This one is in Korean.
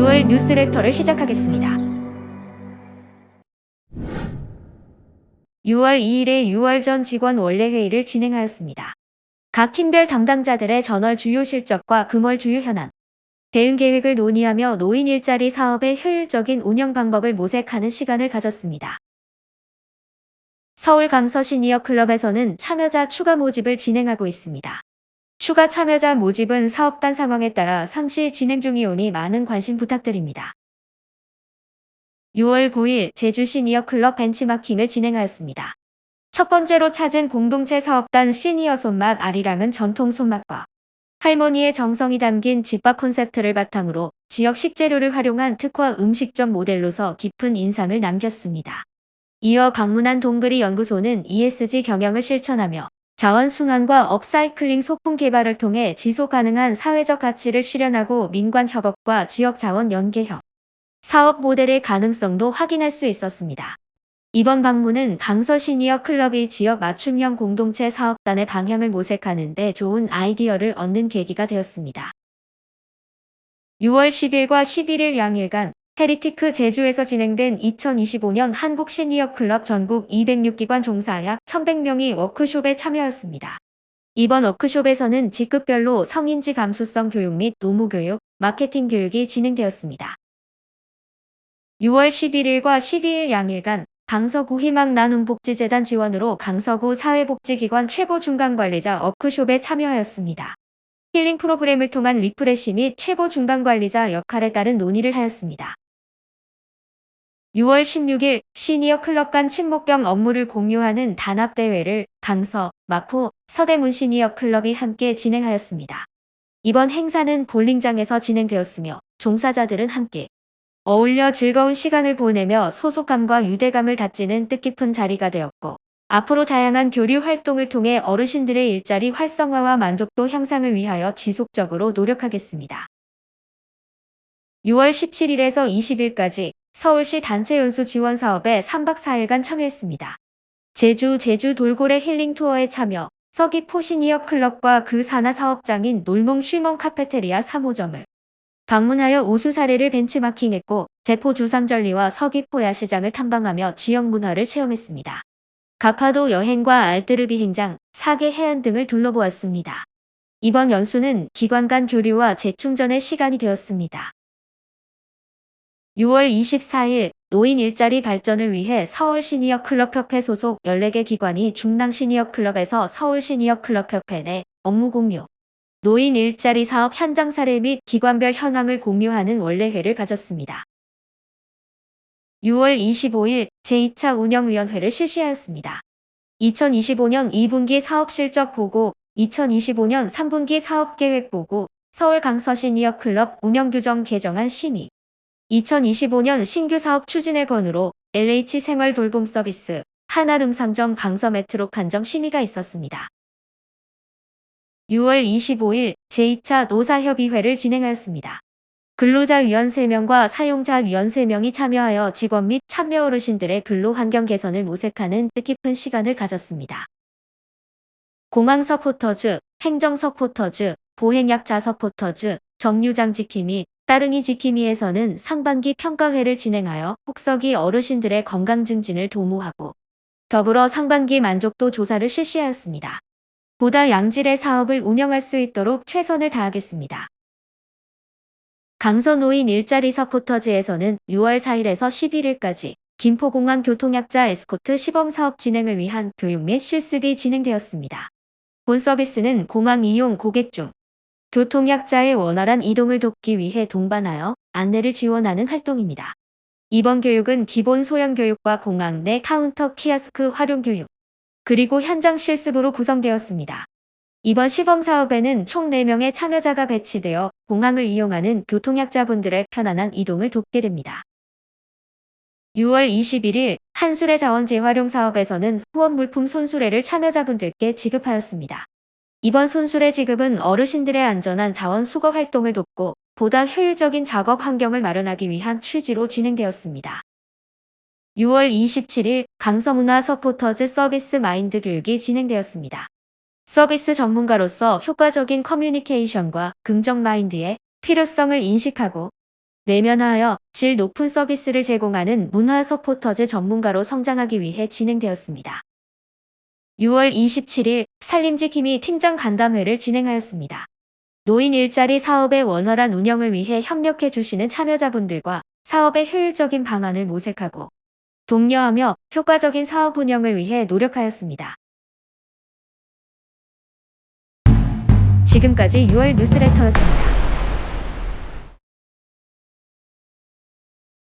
6월 뉴스레터를 시작하겠습니다. 6월 2일에 6월 전 직원 원래 회의를 진행하였습니다. 각 팀별 담당자들의 전월 주요 실적과 금월 주요 현안, 대응 계획을 논의하며 노인 일자리 사업의 효율적인 운영 방법을 모색하는 시간을 가졌습니다. 서울 강서 시니어 클럽에서는 참여자 추가 모집을 진행하고 있습니다. 추가 참여자 모집은 사업단 상황에 따라 상시 진행 중이오니 많은 관심 부탁드립니다. 6월 9일 제주 시니어 클럽 벤치마킹을 진행하였습니다. 첫 번째로 찾은 공동체 사업단 시니어 손맛 아리랑은 전통 손맛과 할머니의 정성이 담긴 집밥 콘셉트를 바탕으로 지역 식재료를 활용한 특화 음식점 모델로서 깊은 인상을 남겼습니다. 이어 방문한 동그리 연구소는 ESG 경영을 실천하며 자원순환과 업사이클링 소품 개발을 통해 지속 가능한 사회적 가치를 실현하고 민관 협업과 지역 자원 연계형 사업 모델의 가능성도 확인할 수 있었습니다. 이번 방문은 강서 시니어 클럽이 지역 맞춤형 공동체 사업단의 방향을 모색하는 데 좋은 아이디어를 얻는 계기가 되었습니다. 6월 10일과 11일 양일간 헤리티크 제주에서 진행된 2025년 한국 시니어 클럽 전국 206기관 종사 약 1100명이 워크숍에 참여했습니다. 이번 워크숍에서는 직급별로 성인지 감수성 교육 및 노무교육, 마케팅 교육이 진행되었습니다. 6월 11일과 12일 양일간 강서구 희망 나눔 복지재단 지원으로 강서구 사회복지기관 최고 중간관리자 워크숍에 참여하였습니다. 힐링 프로그램을 통한 리프레시 및 최고 중간관리자 역할에 따른 논의를 하였습니다. 6월 16일 시니어 클럽 간 친목 겸 업무를 공유하는 단합대회를 강서, 마포, 서대문 시니어 클럽이 함께 진행하였습니다. 이번 행사는 볼링장에서 진행되었으며 종사자들은 함께 어울려 즐거운 시간을 보내며 소속감과 유대감을 다지는 뜻깊은 자리가 되었고 앞으로 다양한 교류 활동을 통해 어르신들의 일자리 활성화와 만족도 향상을 위하여 지속적으로 노력하겠습니다. 6월 17일에서 20일까지 서울시 단체 연수 지원 사업에 3박 4일간 참여했습니다. 제주 제주 돌고래 힐링 투어에 참여, 서귀포 시니어 클럽과 그 산하 사업장인 놀몽 쉬몽 카페테리아 3호점을 방문하여 우수 사례를 벤치마킹했고 대포 주상절리와 서귀포 야시장을 탐방하며 지역 문화를 체험했습니다. 가파도 여행과 알뜨르비 행장, 사계 해안 등을 둘러보았습니다. 이번 연수는 기관 간 교류와 재충전의 시간이 되었습니다. 6월 24일 노인 일자리 발전을 위해 서울 시니어 클럽협회 소속 14개 기관이 중랑 시니어 클럽에서 서울 시니어 클럽협회 내 업무 공유, 노인 일자리 사업 현장 사례 및 기관별 현황을 공유하는 원래회를 가졌습니다. 6월 25일 제2차 운영위원회를 실시하였습니다. 2025년 2분기 사업 실적 보고, 2025년 3분기 사업 계획 보고, 서울 강서 시니어 클럽 운영 규정 개정안 심의, 2025년 신규 사업 추진의 건으로 LH 생활 돌봄 서비스, 한아름 상점 강서 메트로 판정 심의가 있었습니다. 6월 25일 제2차 노사협의회를 진행하였습니다. 근로자위원 3명과 사용자위원 3명이 참여하여 직원 및 참여 어르신들의 근로 환경 개선을 모색하는 뜻깊은 시간을 가졌습니다. 공항 서포터즈, 행정 서포터즈, 보행약자 서포터즈, 정류장 지킴이, 따릉이 지킴이에서는 상반기 평가회를 진행하여 혹서기 어르신들의 건강 증진을 도모하고 더불어 상반기 만족도 조사를 실시하였습니다. 보다 양질의 사업을 운영할 수 있도록 최선을 다하겠습니다. 강서노인 일자리 서포터즈에서는 6월 4일에서 11일까지 김포공항 교통약자 에스코트 시범 사업 진행을 위한 교육 및 실습이 진행되었습니다. 본 서비스는 공항 이용 고객 중 교통약자의 원활한 이동을 돕기 위해 동반하여 안내를 지원하는 활동입니다. 이번 교육은 기본 소형 교육과 공항 내 카운터 키아스크 활용 교육, 그리고 현장 실습으로 구성되었습니다. 이번 시범 사업에는 총 4명의 참여자가 배치되어 공항을 이용하는 교통약자분들의 편안한 이동을 돕게 됩니다. 6월 21일 한수레 자원 재활용 사업에서는 후원 물품 손수레를 참여자분들께 지급하였습니다. 이번 손수레 지급은 어르신들의 안전한 자원 수거 활동을 돕고 보다 효율적인 작업 환경을 마련하기 위한 취지로 진행되었습니다. 6월 27일 강서문화 서포터즈 서비스 마인드 교육이 진행되었습니다. 서비스 전문가로서 효과적인 커뮤니케이션과 긍정 마인드의 필요성을 인식하고 내면화하여 질 높은 서비스를 제공하는 문화 서포터즈 전문가로 성장하기 위해 진행되었습니다. 6월 27일 산림지 김이 팀장 간담회를 진행하였습니다. 노인 일자리 사업의 원활한 운영을 위해 협력해 주시는 참여자분들과 사업의 효율적인 방안을 모색하고 독려하며 효과적인 사업 운영을 위해 노력하였습니다. 지금까지 6월 뉴스레터였습니다.